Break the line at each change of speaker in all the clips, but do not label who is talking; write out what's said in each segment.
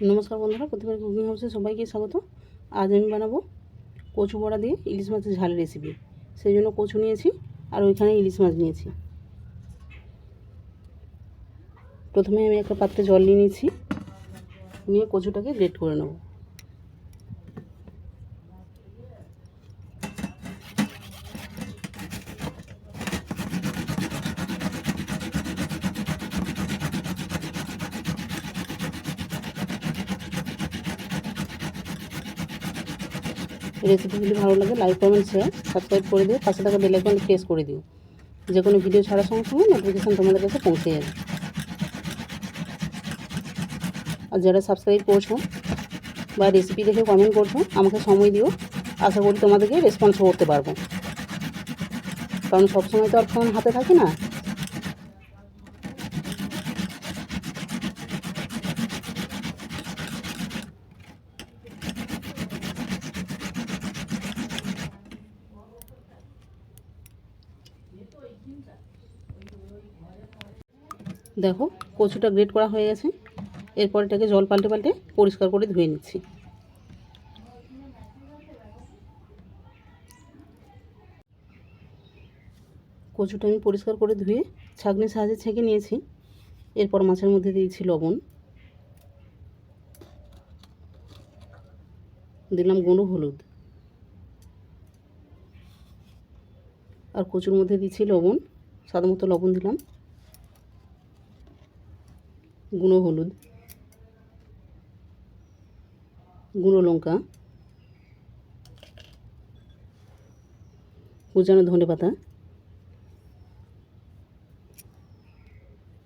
নমস্কার বন্ধুরা, প্রতিবার কুকিং হাউসে সবাইকে স্বাগত। আজ আমি বানাবো কচু বড়া দিয়ে ইলিশ মাছের ঝাল রেসিপি সেই জন্য কচু নিয়েছি আর ওইখানে ইলিশ মাছ নিয়েছি। প্রথমে আমি একটা পাত্রে জল নিয়ে নিয়েছি, নিয়ে কচুটাকে গ্রেট করে নেব। রেসিপিগুলি ভালো লাগে লাইক কমেন্ট শেয়ার সাবস্ক্রাইব করে দিও। পাশে থাকা বেল আইকন প্রেস করে দিও। যে কোনো ভিডিও ছাড়ার সঙ্গে সঙ্গে নোটিফিকেশান তোমাদের কাছে পৌঁছে যাবে। আর যারা সাবস্ক্রাইব করছ বা রেসিপি দেখে কমেন্ট করছ, আমাকে সময় দিও। আশা করি তোমাদেরকে রেসপন্স করতে পারব। কারণ সবসময় তো আর ফোন হাতে থাকে না। দেখো, কচুটা গ্রেট করা হয়ে গেছে। এরপর এটাকে জল পাল্টে পাল্টে পরিষ্কার করে ধুয়ে নিচ্ছি। কচুটা আমি পরিষ্কার করে ধুয়ে ছাঁকনির সাহায্যে ছেঁকে নিয়েছি। এরপর মাছের মধ্যে দিয়েছি লবণ। দিলাম গুঁড়ো হলুদ। আর কচুর মধ্যে দিচ্ছি লবণ। মতো লবণ দিলাম। গুঁড়ো হলুদ, গুঁড়ো লঙ্কা, কুচানো ধনে পাতা,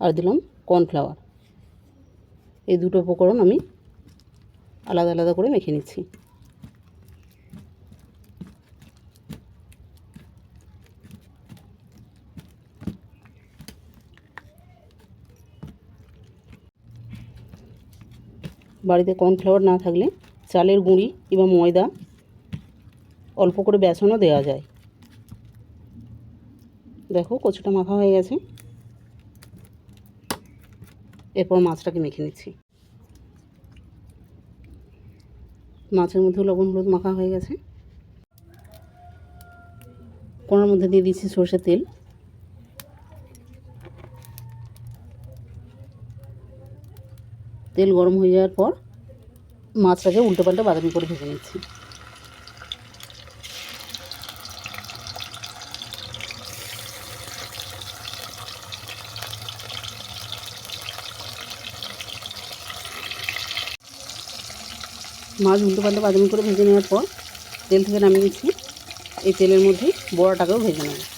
আর দিলাম কর্নফ্লাওয়ার। এই দুটো উপকরণ আমি আলাদা আলাদা করে মেখে নিচ্ছি। বাড়িতে কর্নফ্লাওয়ার না থাকলে চালের গুঁড়ি কিংবা ময়দা অল্প করে বেসনও দেওয়া যায়। দেখো কচুটা মাখা হয়ে গেছে। এরপর মাছটাকে মেখে নিচ্ছি। মাছের মধ্যে লবণ হলুদ মাখা হয়ে গেছে। কোনার মধ্যে দিয়ে দিচ্ছি সর্ষের তেল। তেল গরম হয়ে যাওয়ার পর মাছটাকে উল্টো পাল্টে বাদামি করে ভেজে নিচ্ছি। মাছ উল্টো পাল্টে বাদামি করে ভেজে নেওয়ার পর তেল থেকে নামিয়ে নিচ্ছি। এই তেলের মধ্যে বড়াটাকেও ভেজে নেব।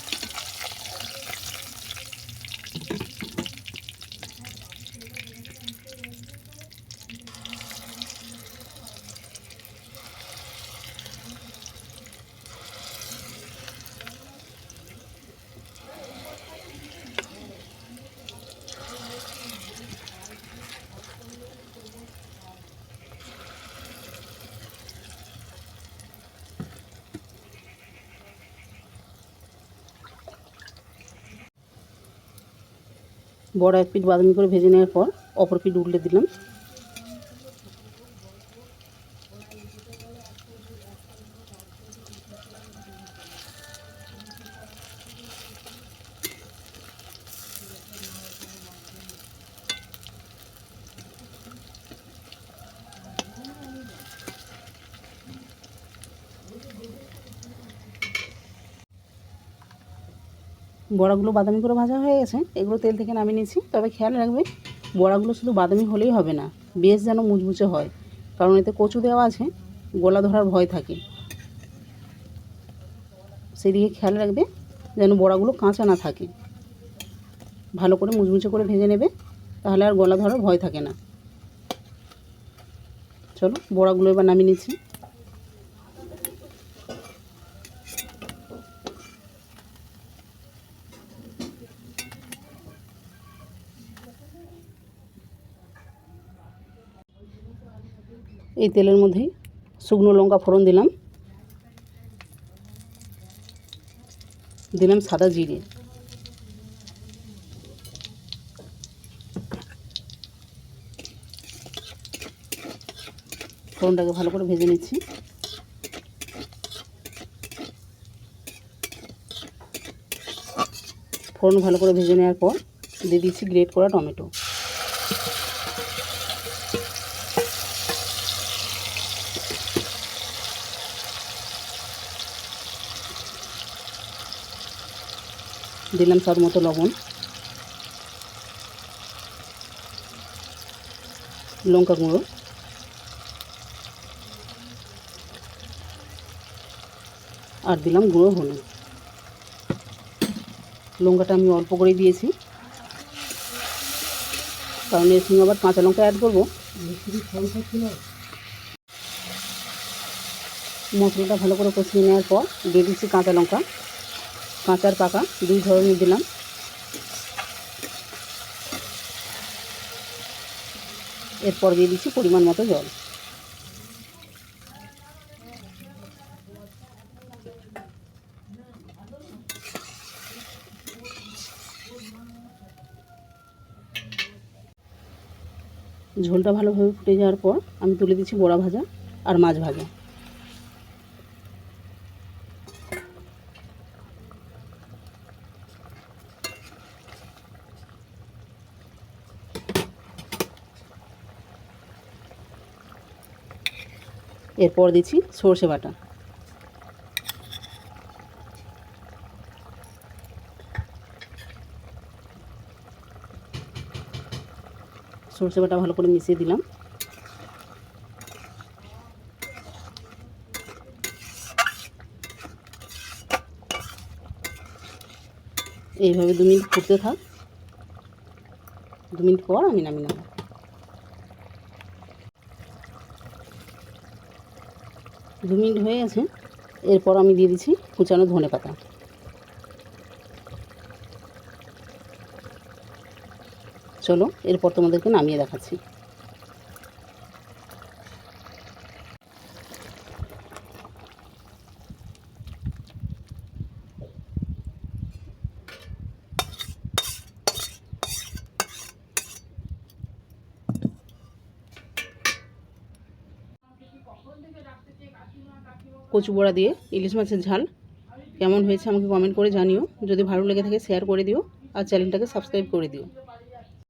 বড় এক পিঠ বাদামি করে ভেজে নেওয়ার পর অপর পিঠ উল্টে দিলাম। বড়াগুলো বাদামি করে ভাজা হয়ে গেছে, এগুলো তেল থেকে নামিয়ে নিয়েছি। তবে খেয়াল রাখবে, বড়াগুলো শুধু বাদামি হলেই হবে না, বেশ যেন মুচমুচে হয়, কারণ এতে কচু দেওয়া আছে, গলা ধরার ভয় থাকে। সেদিকে খেয়াল রাখবে, যেন বড়াগুলো কাঁচা না থাকে। ভালো করে মুচমুচে করে ভেজে নেবে, তাহলে আর গলা ধরার ভয় থাকে না। চলো, বড়াগুলো এবার নামিয়ে নিচ্ছি। এই তেলের মধ্যেই শুকনো লঙ্কা ফোড়ন দিলাম। দিলাম সাদা জিরে। ফোড়নটাকে ভালো করে ভেজে নিচ্ছি। ফোড়ন ভালো করে ভেজে নেওয়ার পর দিয়ে দিচ্ছি গ্রেট করা টমেটো। দিলাম স্বাদ মতো লবণ। লঙ্কা গুঁড়ো। আর দিলাম গুঁড়ো হলুদ। লঙ্কাটা আমি অল্প করে দিয়েছি। কারণ এর সঙ্গে আবার কাঁচা লঙ্কা অ্যাড করব। মশলাটা ভালো করে কষিয়ে নেওয়ার পর দিয়ে দিচ্ছি কাঁচা লঙ্কা। কাঁচার পাকা, দুই ধরনের দিলাম। এরপর দিয়ে দিচ্ছি পরিমাণ মতো জল। ঝোলটা ভালোভাবে ফুটে যাওয়ার পর আমি তুলে দিচ্ছি বড়া ভাজা আর মাছ ভাজা। এরপর দিচ্ছি সর্ষে বাটা। সর্ষে বাটা ভালো করে মিশিয়ে দিলাম। এইভাবে দু মিনিট ফুটতে থাক। দু মিনিট পর আমি নামিয়ে নেব। দু মিনিট হয়ে গেছে এরপর আমি দিয়ে দিচ্ছি কুচানো ধনে পাতা। চলো, এরপর তোমাদেরকে নামিয়ে দেখাচ্ছি। কচু বড়া দিয়ে, ইলিশ মাছের ঝাল। কেমন হয়েছে আমাকে কমেন্ট করে জানিও। যদি ভালো লেগে থাকে শেয়ার করে দিও। আর চ্যানেলটাকে সাবস্ক্রাইব করে দিও।